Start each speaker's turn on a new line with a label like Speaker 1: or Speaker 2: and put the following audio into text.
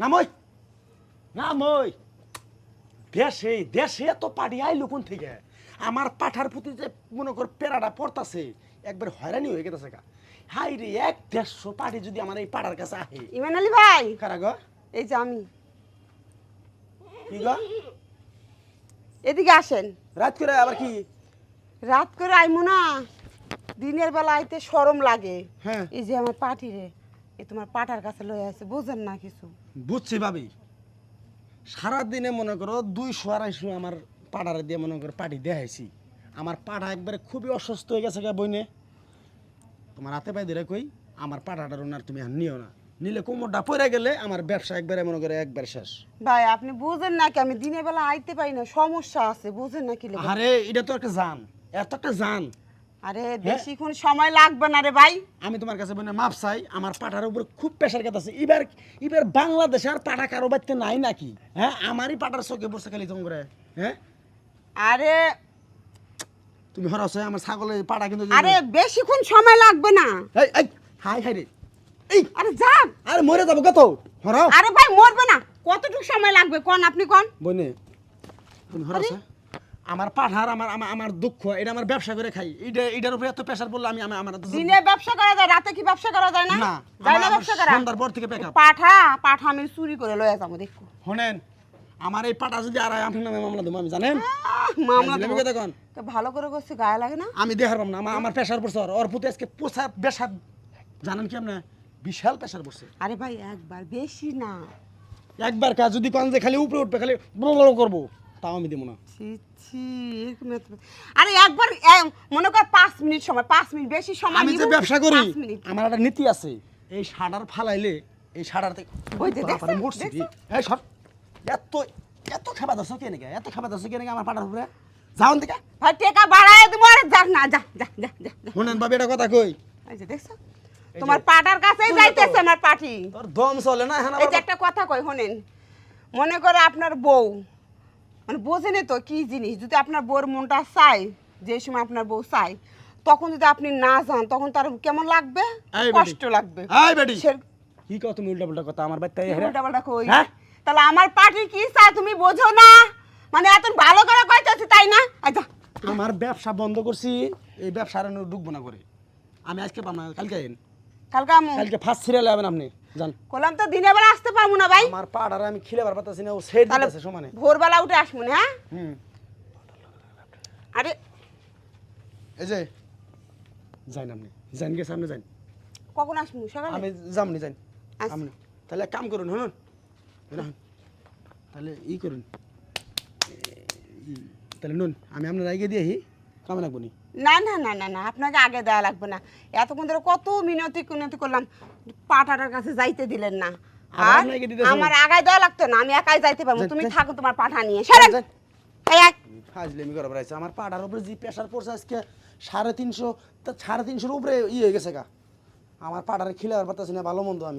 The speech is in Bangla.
Speaker 1: নামই। নামই। দেশে দেশে এত পাড়ি আইলো কোন থেকে। আমার পাঠার প্রতি যে মনে কর পেরাটা পড়তাছে একবার হয়রানি হয়ে গেছে গা। হাই রে এক দেড়শো পাড়ি যদি আমার এই পাড়ার কাছে আহে।
Speaker 2: ইমান আলী ভাই।
Speaker 1: কারা গো?
Speaker 2: এই যে আমি।
Speaker 1: কি গো?
Speaker 2: এদিকে আসেন।
Speaker 1: রাত করে আবার কি?
Speaker 2: রাত করে আইমু না। দিনের বেলা আইতে সরম লাগে।
Speaker 1: হ্যাঁ।
Speaker 2: এই যে আমার পাটি রে। এ তোমার পাটার কাছে লয়ে আছে বুঝেন না কিছু।
Speaker 1: বুঝছি ভাবি। সারাদিনে মনে করো দুইশো আড়াইশো আমার পাড়ারে দিয়ে মনে করো পাটি দেখাইছি। আমার পাড়া একবারে খুবই অসুস্থ হয়ে গেছে গা বইনে। তোমার হাতে পায়ে ধরে কই আমার পাড়াটার ওনার তুমি আর নিও না। নিলে কোমরটা পড়ে গেলে আমার ব্যবসা একবারে মনে করে একবার শেষ।
Speaker 2: ভাই আপনি বুঝেন না কি আমি দিনের বেলা আইতে পারি না সমস্যা আছে বুঝেন নাকি?
Speaker 1: আরে এটা তো একটা জান এত একটা জান।
Speaker 2: আরে বেশিক্ষণ সময় লাগবে না রে ভাই।
Speaker 1: আমি তোমার কাছে বলে মাপ চাই আমার পাঠার উপর খুব প্রেশার কাজ আছে। এবার এবার বাংলাদেশে আর পাঠা কারও বাড়িতে নাই নাকি? হ্যাঁ আমারই পাটার চোখে বসে খালি জম করে হ্যাঁ?
Speaker 2: আরে
Speaker 1: তুমি হরাস আমার ছাগলের পাটা কিন্তু
Speaker 2: আরে বেশিক্ষণ সময় লাগবে না।
Speaker 1: এই এই হাই হাই রে। এই
Speaker 2: আরে যান।
Speaker 1: আরে মরে যাব কত? হরাও।
Speaker 2: আরে ভাই মরবে না। কতটুকু সময় লাগবে? কোন আপনি কোন?
Speaker 1: বনে তুমি হরাস আমার পাঠার আমার আমার আমার দুঃখ এটা আমার ব্যবসা করে খাই। এটা এটার উপরে এত প্রেশার পড়লে আমি আমার
Speaker 2: দিনে ব্যবসা করা যায় রাতে কি ব্যবসা করা যায় না? যায় না ব্যবসা করা?
Speaker 1: সন্ধ্যার পর থেকে আপ
Speaker 2: পাঠা পাঠা আমি চুরি করে লয়ে যাব দেখো।
Speaker 1: শোনেন আমার এই পাটা যদি আর আপনার নামে মামলা দেবো আমি জানেন?
Speaker 2: মামলা দেবো।
Speaker 1: কথা কন
Speaker 2: তো ভালো করে করছি গায়ে লাগে না?
Speaker 1: আমি দেখার পাম না আমার আমার প্রেশার পড়ছে ওর প্রতি আজকে পোষা বেসার জানেন কি আপনি? বিশাল প্রেশার পড়ছে।
Speaker 2: আরে ভাই একবার বেশি না।
Speaker 1: একবার কাজ যদি কন যে খালি উপরে উঠবে খালি বড় বড় করব। তাও আমি দেবো না।
Speaker 2: ছি ছি এরকম এত- আরে একবার এ- মনে কর পাঁচ মিনিট সময় পাঁচ মিনিট বেশি সময়
Speaker 1: আমি যে
Speaker 2: নিবো,
Speaker 1: ব্যবসা করি
Speaker 2: পাঁচ মিনিট।
Speaker 1: আমার একটা নীতি আছে এই সাডার ফালাইলে এই সাডার থেকে
Speaker 2: ওই যে
Speaker 1: বাবারে
Speaker 2: দেখছ,
Speaker 1: মরছি রে। এই সর। এত এত খাবার দাস কে নাকি এত খাবার দাস কে নাকি আমার পাটার উপরে? যাওন থেকে
Speaker 2: ভাই টেকা বাড়ায় দেবো আরে যা না যা যা যা যা যা।
Speaker 1: শুনেন বাবু এটা কথা কই?
Speaker 2: এই যে দেখছ? তোমার পাটার কাছেই যাইতেছে আমার পাঠি
Speaker 1: তোর দম চলে না হ্যাঁ
Speaker 2: এই যে একটা কথা কই শোনেন। মনে করে আপনার বউ মানে বোঝেনি তো কি জিনিস? যদি আপনার বউর মনটা চাই যে সময় আপনার বউ চাই তখন যদি আপনি না যান তখন তার কেমন লাগবে। কষ্ট লাগবে।
Speaker 1: কি কও তুমি উল্টা পাল্টা কথা? আমার বাচ্চা
Speaker 2: কি উল্টাপাল্টা কই?
Speaker 1: হ্যাঁ?
Speaker 2: তাহলে আমার পার্টি কি চাই তুমি বোঝো না? মানে এত ভালো করে কইতেছি তাই না? আচ্ছা
Speaker 1: আমার ব্যবসা বন্ধ করছি এই ব্যবসা আর ডুববো না করে আমি আজকে পাম না কালকে
Speaker 2: কালকে আমি।
Speaker 1: কালকে ফার্স্ট সিরিয়াল যাবেন আপনি যান।
Speaker 2: কলাম তো দিনের বেলা আসতে পারব না ভাই।
Speaker 1: আমার পা আর আমি খিলে বার পাতাছি না ও সেট
Speaker 2: তাহলে
Speaker 1: দিতেছে সমানে।
Speaker 2: ভোরবেলা উঠে আসব না হ্যাঁ?
Speaker 1: হুম।
Speaker 2: আরে।
Speaker 1: এই যে। যাই আপনি যান গিয়ে সামনে যান
Speaker 2: কখন আসব? সকালে?
Speaker 1: আমি যামনি যান
Speaker 2: আচ্ছা।
Speaker 1: আপনি তাহলে এক কাম করুন শুনুন। তাহলে ই করুন। তাহলে নুন আমি আপনার আগে দিয়ে কামে রাখব নি।
Speaker 2: না না না না না আপনাকে আগে দেওয়া লাগবে না। এতক্ষণ ধরে কত মিনতি কুনতি করলাম পাঠাটার কাছে যাইতে দিলেন না। আর আমার আগায় দেওয়া লাগতো না আমি একাই যাইতে পারব তুমি থাকো তোমার পাঠা নিয়ে সরেন।
Speaker 1: ফাজলেমি করা বেড়াইছে। আমার পাড়ার উপরে যে প্রেশার পড়ছে আজকে সাড়ে তিনশো তা সাড়ে তিনশোর উপরে ইয়ে হয়ে গেছে গা। আমার পাড়ারে খিলে আর পারতেছি না ভালো মন্দ আমি।